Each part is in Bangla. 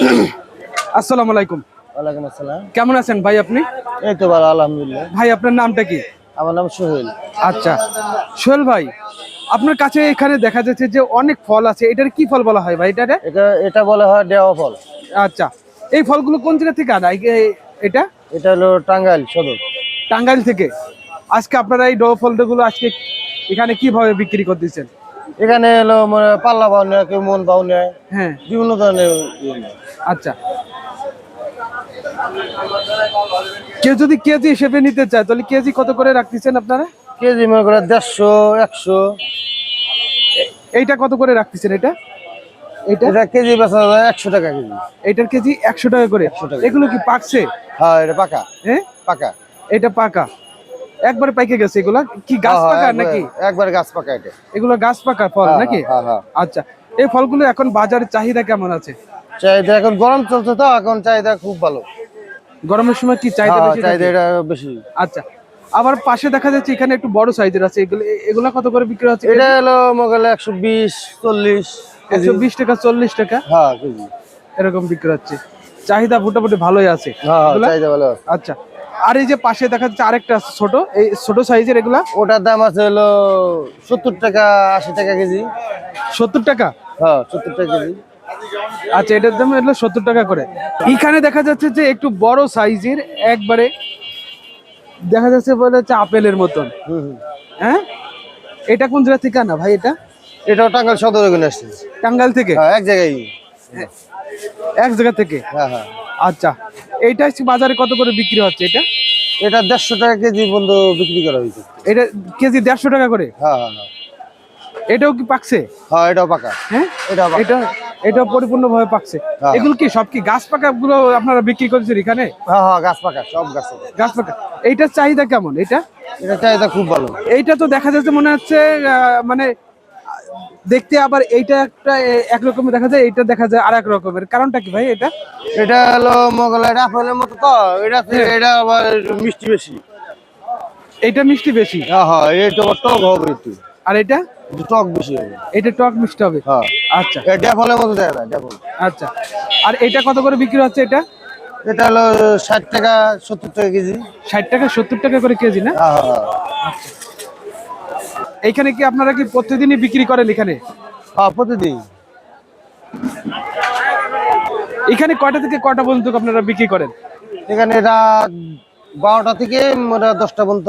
আসসালামু আলাইকুম। ওয়ালাইকুম আসসালাম। কেমন আছেন ভাই আপনি? এই তো ভালো আলহামদুলিল্লাহ। ভাই আপনার নামটা কি? আমার নাম সোহেল। আচ্ছা। সোহেল ভাই আপনার কাছে এখানে দেখা যাচ্ছে যে অনেক ফল আছে। এটার কি ফল বলা হয় ভাই এটা এটা এটা বলা হয় দেওয়া ফল। আচ্ছা। এই ফলগুলো কোন জায়গা থেকে আনা? এটা? এটা হলো টাঙ্গাইল সদর। টাঙ্গাইল থেকে। আজকে আপনারা এই ডো ফলগুলো আজকে এখানে কীভাবে বিক্রি করতেছেন? এখানে হলো মানে পাল্লা বাউ নেয় কেউ মন বাউ নেয়। হ্যাঁ। বিভিন্ন ধরনের ইয়ে আচ্ছা। কেউ যদি কেজি হিসেবে নিতে চায় তাহলে কেজি কত করে রাখতেছেন আপনারা? কেজি মনে করে দেড়শো একশো। এইটা কত করে রাখতেছেন এটা? এটা এটা কেজি বেচা যায় একশো টাকা কেজি। এটার কেজি একশো টাকা করে। টাকা। এগুলো কি পাকছে? হ্যাঁ এটা পাকা। হ্যাঁ? পাকা। এটা পাকা। একবারে পাইকে গেছে এগুলা? কি গাছ হ্যাঁ, পাকা নাকি? একবার গাছ পাকা এটা। এগুলো গাছ পাকা ফল হ্যাঁ, নাকি? হ্যাঁ, হ্যাঁ। আচ্ছা এই ফলগুলো এখন বাজারে চাহিদা কেমন আছে? চাহিদা এখন গরম চলছে তো এখন চাহিদা খুব ভালো। গরমের সময় কি চাহিদা হ্যাঁ, বেশি চাহিদা এটা বেশি। আচ্ছা আবার পাশে দেখা যাচ্ছে এখানে একটু বড় সাইজের আছে এগুলো এগুলো কত করে বিক্রি হচ্ছে এটা হলো মোগলে একশো বিশ চল্লিশ কেজি। একশো বিশ টাকা চল্লিশ টাকা? হ্যাঁ কেজি। এরকম বিক্রি হচ্ছে। চাহিদা মোটামুটি ভালোই আছে। হ্যাঁ চাহিদা ভালো আছে। আচ্ছা আর এই যে পাশে দেখা যাচ্ছে আরেকটা ছোট এই ছোট সাইজের এগুলা? ওটার দাম আছে হলো সত্তর টাকা আশি টাকা কেজি। সত্তর টাকা? হ্যাঁ সত্তর টাকা কেজি। আচ্ছা এটার দাম হলো সত্তর টাকা করে। এখানে দেখা যাচ্ছে যে একটু বড় সাইজের একবারে দেখা যাচ্ছে বলে হচ্ছে আপেলের মতন। হ্যাঁ? এটা কোন জায়গা থেকে আনা ভাই এটা? এটাও টাঙ্গাল সদর ওখানে আসছে। টাঙ্গাইল থেকে? হ্যাঁ এক জায়গায়। এক জায়গা থেকে? হ্যাঁ হ্যাঁ। আচ্ছা। এইটা বাজারে কত করে বিক্রি হচ্ছে এটা? এটা দেড়শো টাকা কেজি বন্ধু বিক্রি করা হয়েছে। এটা কেজি দেড়শো টাকা করে? হ্যাঁ হ্যাঁ হ্যাঁ। এটাও কি পাকছে? হ্যাঁ এটাও পাকা। হ্যাঁ? এটা এটাও পরিপূর্ণ ভাবে পাকছে। এগুলো কি সব কি গাছ পাকা গুলো আপনারা বিক্রি করছেন এখানে? হ্যাঁ হ্যাঁ গাছ পাকা সব গাছ গাছ পাকা। এইটার চাহিদা কেমন? এটা? এটা চাহিদা খুব ভালো। এইটা তো দেখা যাচ্ছে মনে হচ্ছে মানে দেখতে আবার এইটা একটা এ- এক রকমের দেখা যায় এইটা দেখা যায় আর এক রকমের। কারণটা কি ভাই এটা? এটা হলো মোগল এটা আপেলের মতো তো এটা এটা আবার মিষ্টি বেশি। এটা মিষ্টি বেশি? হ্যাঁ হ্যাঁ এটা টক হবে একটু। আর এটা? টক বেশি হবে। এটা টক মিষ্টি হবে? হ্যাঁ। আচ্ছা। এটা ড্যাফলের মতো দেখা যায় ড্যাফল। আচ্ছা। আর এটা কত করে বিক্রি হচ্ছে এটা? এটা হলো ষাট টাকা সত্তর টাকা কেজি। ষাট টাকা সত্তর টাকা করে কেজি না? হ্যাঁ এইখানে কি আপনারা কি প্রতিদিনই বিক্রি করেন এখানে? হ্যাঁ প্রতিদিন। এখানে কয়টা থেকে কয়টা পর্যন্ত আপনারা বিক্রি করেন? এখানে রাত বারোটা থেকে দশটা পর্যন্ত।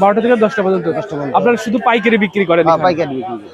বারোটা থেকে দশটা পর্যন্ত। দশটা পর্যন্ত। আপনারা শুধু পাইকারি বিক্রি করেন হ্যাঁ, পাইকারি বিক্রি করি।